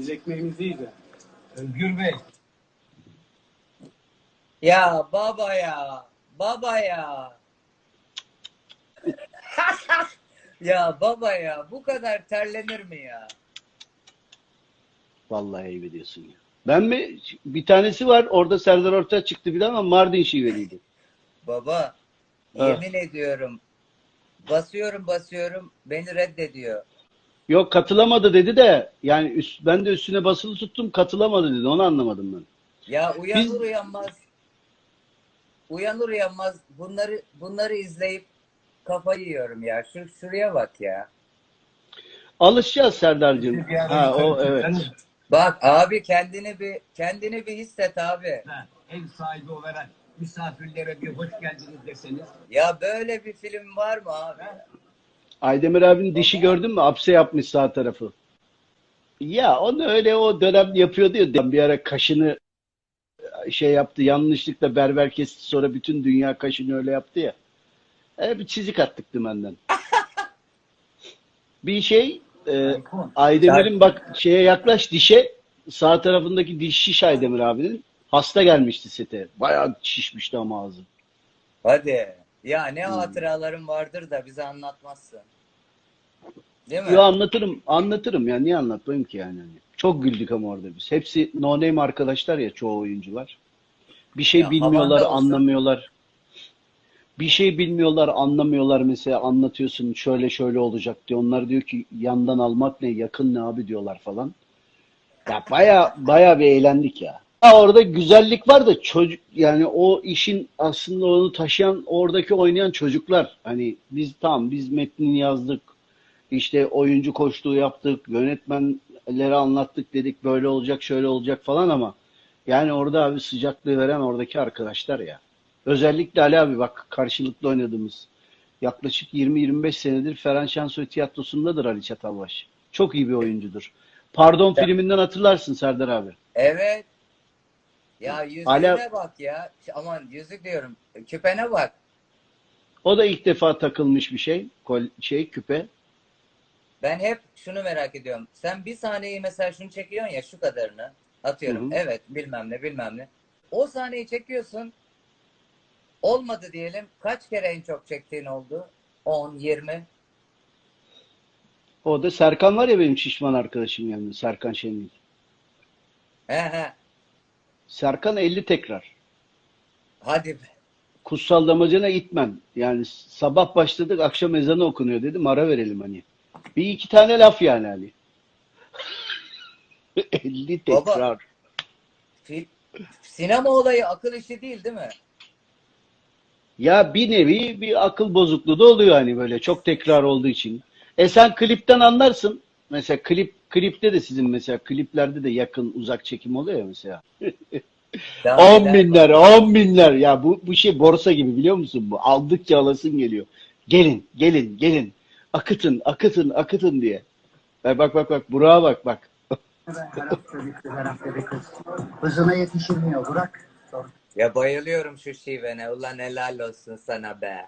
Biz ekmeğimizi yiyeceğiz. Özgür Bey. Ya baba ya. Baba ya. ya baba ya. Bu kadar terlenir mi ya? Vallahi ayıp ediyorsun ya. Ben mi? Bir tanesi var orada Serdar Ortaç çıktı bir ama Mardin şiveliydi. Baba Ha. yemin ediyorum. Basıyorum basıyorum. Beni reddediyor. Yok katılamadı dedi de yani üst, ben de üstüne basılı tuttum katılamadı dedi onu anlamadım ben. Ya uyanır Biz- uyanmaz. Uyanır uyanmaz bunları bunları izleyip kafayı yiyorum ya. Şu şuraya bak ya. Alışacağız Serdar'cığım. Ha o evet. Bak abi kendini bir kendini bir hisset abi. da Ev sahibi olarak misafirlere bir hoş geldiniz deseniz. Ya böyle bir film var mı abi? Aydemir abinin dişi gördün mü? Apse yapmış sağ tarafı. Ya onu öyle o dönem yapıyordu ya. Bir ara kaşını şey yaptı. Yanlışlıkla berber kesti. Sonra bütün dünya kaşını öyle yaptı ya. E, bir çizik attık dümenden. Bir şey e, Aydemir'in bak şeye yaklaş dişe sağ tarafındaki diş şiş Aydemir abinin. Hasta gelmişti sete. Bayağı şişmişti ama ağzı. Hadi. Ya ne Hmm. hatıralarım vardır da bize anlatmazsın. Değil mi? Yo anlatırım, anlatırım ya. Niye anlatmayayım ki yani? Hani Çok güldük ama orada biz. Hepsi no name arkadaşlar ya çoğu oyuncular. Bir şey Ya bilmiyorlar, anlamıyorlar. Bir şey bilmiyorlar, anlamıyorlar mesela anlatıyorsun şöyle şöyle olacak diyor. Onlar diyor ki yandan almak ne, yakın ne abi diyorlar falan. Ya baya baya bir eğlendik ya. Orada güzellik var da çocuk yani o işin aslında onu taşıyan oradaki oynayan çocuklar. Hani biz tamam biz metnini yazdık. İşte oyuncu koştuğu yaptık, yönetmenlere anlattık dedik böyle olacak şöyle olacak falan ama yani orada abi sıcaklığı veren oradaki arkadaşlar ya. Özellikle Ali abi bak karşılıklı oynadığımız yaklaşık 20-25 senedir Ferhan Şensoy tiyatrosundadır Ali Çatalbaş. Çok iyi bir oyuncudur. Pardon filminden hatırlarsın Serdar abi. Evet. Ya yüzüğüne Hala- bak ya. Aman yüzük diyorum. Küpene bak. O da ilk defa takılmış bir şey. Kol, şey küpe. Ben hep şunu merak ediyorum. Sen bir sahneyi mesela şunu çekiyorsun ya şu kadarını. Atıyorum. Hı hı. Evet bilmem ne bilmem ne. O sahneyi çekiyorsun. Olmadı diyelim. Kaç kere en çok çektiğin oldu? 10, 20. O da Serkan var ya benim şişman arkadaşım yani Serkan Şenlik. He he. Serkan 50 tekrar. Hadi be. Kutsal damacana itmem. Yani sabah başladık akşam ezanı okunuyor dedim ara verelim hani. Bir iki tane laf yani hani. 50 Baba. tekrar. Fil- Sinema olayı akıl işi değil değil mi? Ya bir nevi bir akıl bozukluğu da oluyor hani böyle çok tekrar olduğu için. E sen klipten anlarsın. Mesela klip klipte de sizin mesela kliplerde de yakın uzak çekim oluyor ya mesela. Daha 10 neler binler? 10 binler. Ya bu, bu şey borsa gibi biliyor musun bu? Aldıkça alasın geliyor. Gelin, gelin, gelin. Akıtın, akıtın, akıtın diye. Bak bak bak bak. Burak'a bak bak. Hızına yetişilmiyor Burak. Ya bayılıyorum şu şivene. Ulan helal olsun sana be.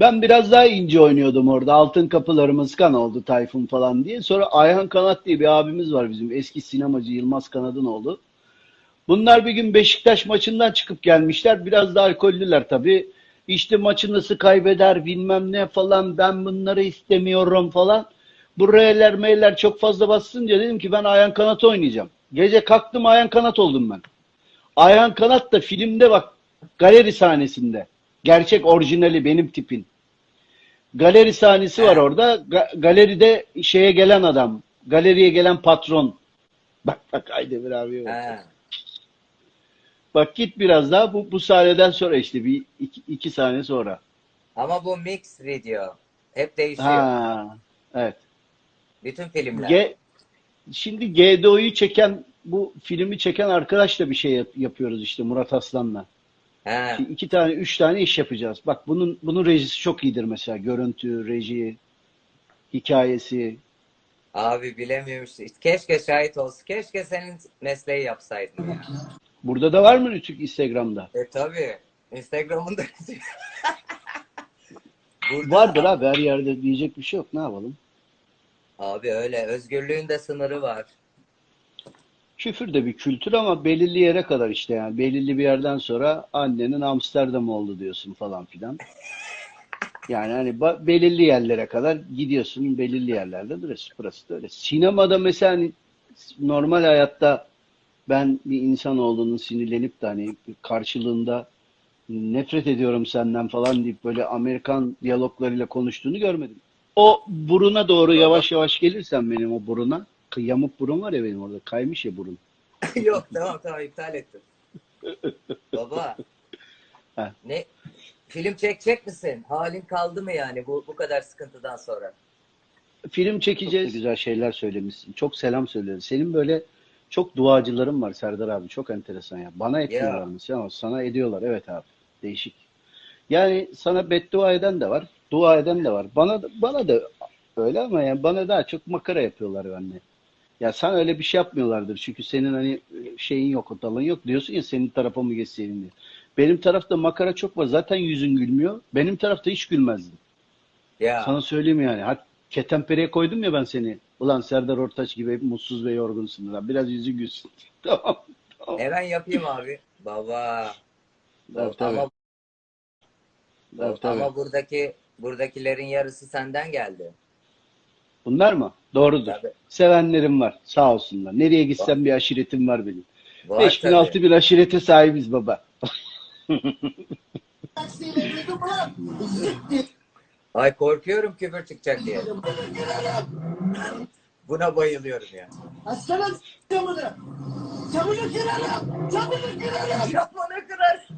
Ben biraz daha ince oynuyordum orada. Altın kapılarımız kan oldu Tayfun falan diye. Sonra Ayhan Kanat diye bir abimiz var bizim. Eski sinemacı Yılmaz Kanad'ın oğlu. Bunlar bir gün Beşiktaş maçından çıkıp gelmişler. Biraz da alkollüler tabii. İşte maçı nasıl kaybeder bilmem ne falan. Ben bunları istemiyorum falan. Bu R'ler M'ler çok fazla bastınca dedim ki ben Ayhan Kanat oynayacağım. Gece kalktım Ayhan Kanat oldum ben. Ayhan Kanat da filmde bak galeri sahnesinde. Gerçek orijinali benim tipin. Galeri sahnesi var orada. Ga- galeride şeye gelen adam. Galeriye gelen patron. Bak bak Aydemir abi. bak. Bak git biraz daha bu, bu sahneden sonra işte bir iki, iki sahne sonra. Ama bu mix video. Hep değişiyor. Ha, evet. Bütün filmler. G, şimdi GDO'yu çeken bu filmi çeken arkadaşla bir şey yap- yapıyoruz işte Murat Aslan'la. He. Şimdi iki tane, üç tane iş yapacağız. Bak bunun bunun rejisi çok iyidir mesela. Görüntü, reji, hikayesi. Abi bilemiyorum işte. Keşke şahit olsun. Keşke senin mesleği yapsaydın ya. Burada da var mı Rütük Instagram'da? E tabii. Instagram'ında Burada Vardır abi her yerde diyecek bir şey yok. Ne yapalım? Abi öyle. Özgürlüğün de sınırı var. Küfür de bir kültür ama belirli yere kadar işte yani. Belirli bir yerden sonra annenin Amsterdam oldu diyorsun falan filan. Yani hani belirli yerlere kadar gidiyorsun. Belirli yerlerde burası, burası da öyle. Sinemada mesela hani normal hayatta ben bir insan olduğunu sinirlenip de hani karşılığında nefret ediyorum senden falan deyip böyle Amerikan diyaloglarıyla konuştuğunu görmedim. O buruna doğru yavaş yavaş gelirsen benim o buruna, yamuk burun var ya benim orada, kaymış ya burun. Yok tamam tamam iptal ettim. Baba. Ha. Ne? Film çekecek misin? Halin kaldı mı yani bu bu kadar sıkıntıdan sonra? Film çekeceğiz. Çok güzel şeyler söylemişsin. Çok selam söylüyorsun. Senin böyle çok duacıların var Serdar abi. Çok enteresan ya. Bana etmiyorlar mesela ama sana ediyorlar. Evet abi. Değişik. Yani sana beddua eden de var. Dua eden de var. Bana da, bana da öyle ama yani bana daha çok makara yapıyorlar benimle. Ya sen öyle bir şey yapmıyorlardır. Çünkü senin hani şeyin yok, o dalın yok diyorsun ya senin tarafa mı geçseydin diye. Benim tarafta makara çok var. Zaten yüzün gülmüyor. Benim tarafta hiç gülmezdim. Ya Sana söyleyeyim yani. Hat ketenpereye koydum ya ben seni. Ulan Serdar Ortaç gibi mutsuz ve yorgunsun. Lan biraz yüzü gülsün. tamam. tamam. hemen yapayım abi. Baba. Tabii, tabii. Ama, Tabii, tabii. ama buradaki buradakilerin yarısı senden geldi. Bunlar mı? Doğrudur. Tabii. Sevenlerim var. Sağ olsunlar. Nereye gitsem bir aşiretim var benim. Var 5000 tabii. 6000 aşirete sahibiz baba. Ay korkuyorum küfür çıkacak diye. Buna bayılıyorum ya. Aslanım camını. Camını kırarım. Camını kırarım. Yapmanı kırar.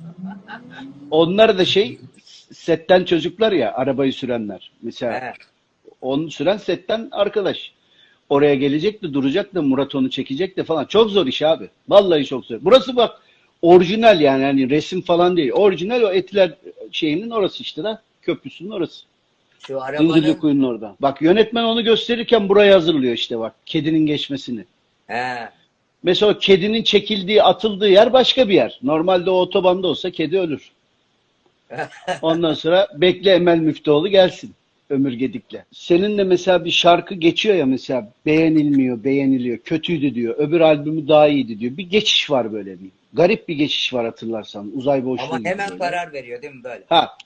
Onlar da şey setten çocuklar ya arabayı sürenler. Mesela He. Onu süren setten arkadaş. Oraya gelecek de duracak da Murat onu çekecek de falan. Çok zor iş abi. Vallahi çok zor. Burası bak orijinal yani hani resim falan değil. Orijinal o Etiler şeyinin orası işte da köprüsünün orası. Şu arabanın kuyunun orada. Bak yönetmen onu gösterirken burayı hazırlıyor işte bak. Kedinin geçmesini. He. Mesela kedinin çekildiği, atıldığı yer başka bir yer. Normalde o otobanda olsa kedi ölür. Ondan sonra bekle Emel Müftüoğlu gelsin. Ömür Gedik'le. Senin de mesela bir şarkı geçiyor ya mesela beğenilmiyor, beğeniliyor, kötüydü diyor. Öbür albümü daha iyiydi diyor. Bir geçiş var böyle bir. Garip bir geçiş var hatırlarsan. Uzay boşluğu Ama hemen böyle. karar veriyor değil mi böyle? Ha.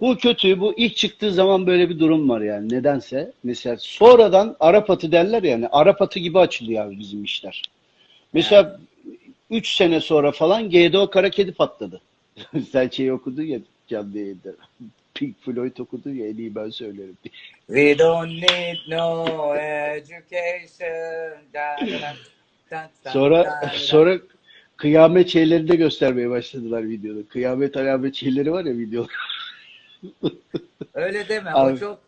Bu kötü. Bu ilk çıktığı zaman böyle bir durum var yani. Nedense. Mesela sonradan Arap atı derler yani. Arap atı gibi açılıyor abi bizim işler. Mesela 3 sene sonra falan GDO Kara Kedi patladı. Sen şey okudun ya canlı yayında. Pink Floyd okudu ya en iyi ben söylerim. We don't need no education. Dun, dun, dun, dun, Sonra dun, dun. sonra kıyamet şeyleri de göstermeye başladılar videoda. Kıyamet alamet şeyleri var ya videoda. Öyle deme. Abi. O çok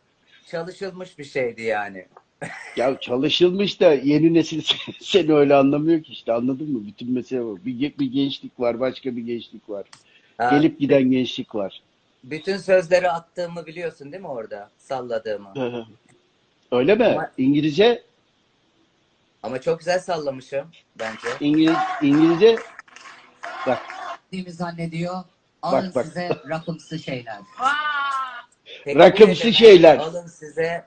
çalışılmış bir şeydi yani. Ya çalışılmış da yeni nesil seni öyle anlamıyor ki işte anladın mı? Bütün mesele bu. Bir, bir gençlik var, başka bir gençlik var. Ha, Gelip giden gençlik var. Bütün sözleri attığımı biliyorsun değil mi orada? Salladığımı. Öyle mi? Ama- İngilizce, Ama çok güzel sallamışım bence. İngiliz, İngilizce bak Dediğimi zannediyor. Alın Bak, bak. size rakımsı şeyler. Peki Rakımsı şeyler. Alın size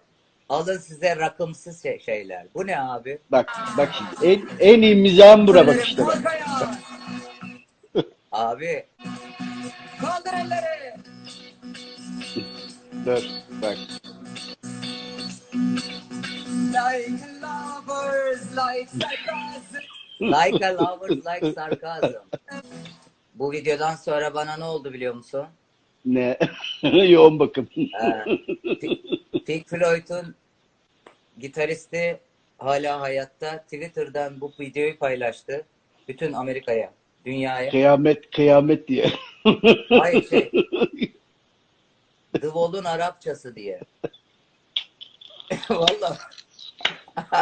alın size rakımsız şey- şeyler. Bu ne abi? bak bak şimdi en, en iyi mizahım bura bak işte bak. Abi Kaldır elleri. Dur bak. Like lovers, like sarcasm. like a lovers like sarcasm. Bu videodan sonra bana ne oldu biliyor musun? Ne? Yoğun bakım. Ee, Pink Floyd'un gitaristi hala hayatta Twitter'dan bu videoyu paylaştı. Bütün Amerika'ya, dünyaya. kıyamet kıyamet diye. Hayır şey, The Wall'un Arapçası diye. Vallahi.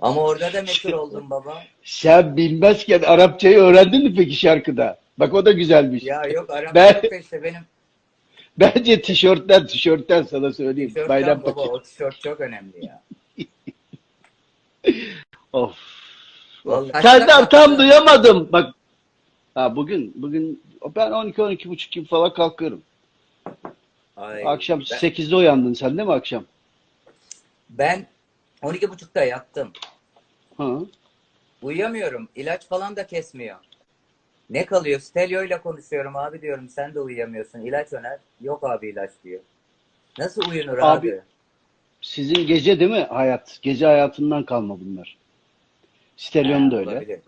Ama orada da meşhur oldum baba. Sen bilmezken Arapçayı öğrendin mi peki şarkıda? Bak o da güzelmiş. Ya yok Arapça Ben- yok işte benim Bence tişörtten tişörtten sana söyleyeyim. tişörtten Bayram baba paketi. o tişört çok önemli ya. Of. Vallahi Serdar tam duyamadım. Bak. Ha bugün bugün ben 12 12 buçuk gibi falan kalkıyorum. Ay, Akşam ben, 8'de uyandın sen değil mi akşam? ben 12.30'da yattım. Ha. Uyuyamıyorum. İlaç falan da kesmiyor. Ne kalıyor? Stelio ile konuşuyorum abi diyorum. Sen de uyuyamıyorsun. İlaç öner. Yok abi ilaç diyor. Nasıl uyunur abi? Abi, Sizin gece değil mi hayat? Gece hayatından kalma bunlar. Stelyon da öyle. olabilir.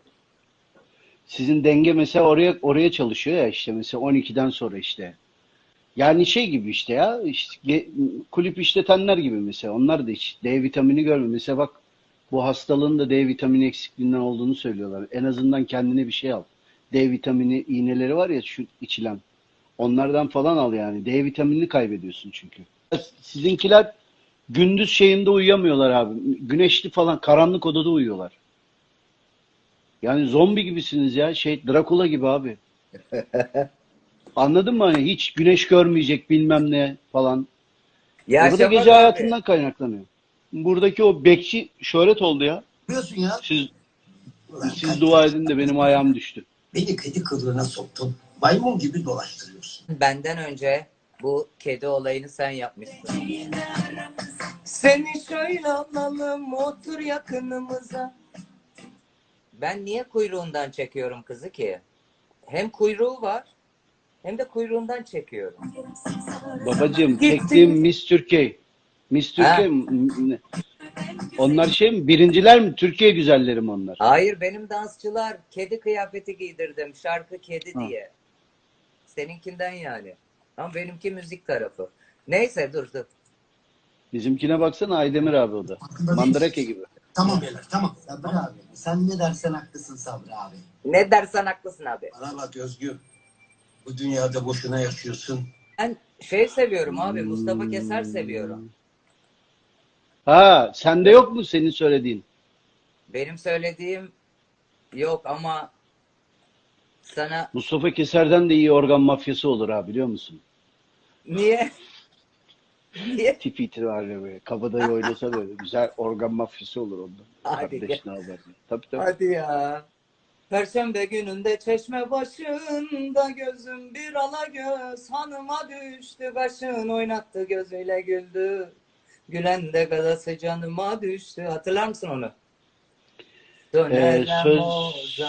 Sizin denge mesela oraya oraya çalışıyor ya işte mesela 12'den sonra işte. Yani şey gibi işte ya işte kulüp işletenler gibi mesela onlar da hiç D vitamini görmüyor. Mesela bak bu hastalığın da D vitamini eksikliğinden olduğunu söylüyorlar. En azından kendine bir şey al. D vitamini iğneleri var ya şu içilen. Onlardan falan al yani. D vitaminini kaybediyorsun çünkü. Sizinkiler gündüz şeyinde uyuyamıyorlar abi. Güneşli falan karanlık odada uyuyorlar. Yani zombi gibisiniz ya. Şey Drakula gibi abi. Anladın mı hani hiç güneş görmeyecek bilmem ne falan. Ya Bu da Şafak gece abi, hayatından kaynaklanıyor. Buradaki o bekçi şöhret oldu ya. Biliyorsun ya. Siz Ulan siz dua edin de benim ayağım düştü. Beni kedi kılığına soktun. Maymun gibi dolaştırıyorsun. Benden önce bu kedi olayını sen yapmışsın. Seni şöyle alalım otur yakınımıza. Ben niye kuyruğundan çekiyorum kızı ki? Hem kuyruğu var hem de kuyruğundan çekiyorum. Babacığım çektiğim Miss Türkiye. Miss. Türkiye? Onlar şey mi? Birinciler mi? Türkiye güzelleri mi onlar? Hayır benim dansçılar kedi kıyafeti giydirdim şarkı kedi Ha. diye. Seninkinden yani. Ama benimki müzik tarafı. Neyse dur dur. Bizimkine baksana Aydemir abi o da. Mandrake gibi. Tamam beyler tamam. Sabri abi sen ne dersen haklısın Sabri abi. Ne dersen haklısın abi. Bana bak Özgür. Bu dünyada boşuna yaşıyorsun. Ben şey seviyorum abi Mustafa Keser seviyorum. Ha, sende yok mu senin söylediğin? Benim söylediğim yok ama sana Mustafa Keser'den de iyi organ mafyası olur ha biliyor musun? niye? Niye? Tip itibariyle böyle. Kabadayı oynasa böyle güzel organ mafyası olur ondan. Hadi Kardeşine alır. Tabii tabii. Hadi ya. Perşembe gününde çeşme başında gözüm bir ala göz hanıma düştü başın oynattı gözüyle güldü. Gülen de gadası canıma düştü. Hatırlar mısın onu? Ee, söz,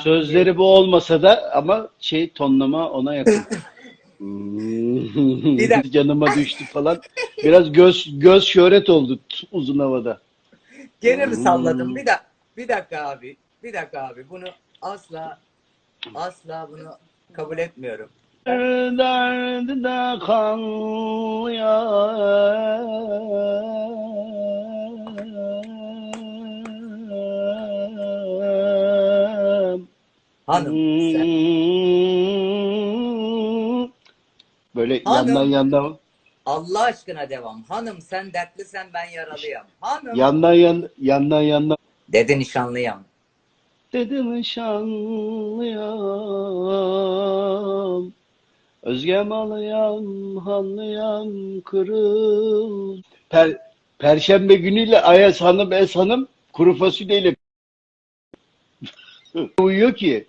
sözleri bu olmasa da ama şey tonlama ona yakın. Hmm, Bir. Canıma düştü falan. Biraz göz göz şöhret oldu uzun havada. Gene mi Hmm. salladım? Bir dakika, bir dakika abi. Bir dakika abi. Bunu asla asla bunu kabul etmiyorum. Derdinde kanlıyam. Hanım sen. Böyle Hanım. yandan yandan Allah aşkına devam. Hanım sen dertlisen ben yaralıyım. Hanım. yandan yan, yandan yandan Dede nişanlıyım. Dedim şanlıyam. Özgem alıyam hanlıyam kırıl. Per, Perşembe günüyle Ayas Hanım Es Hanım kuru fasulyeyle uyuyor ki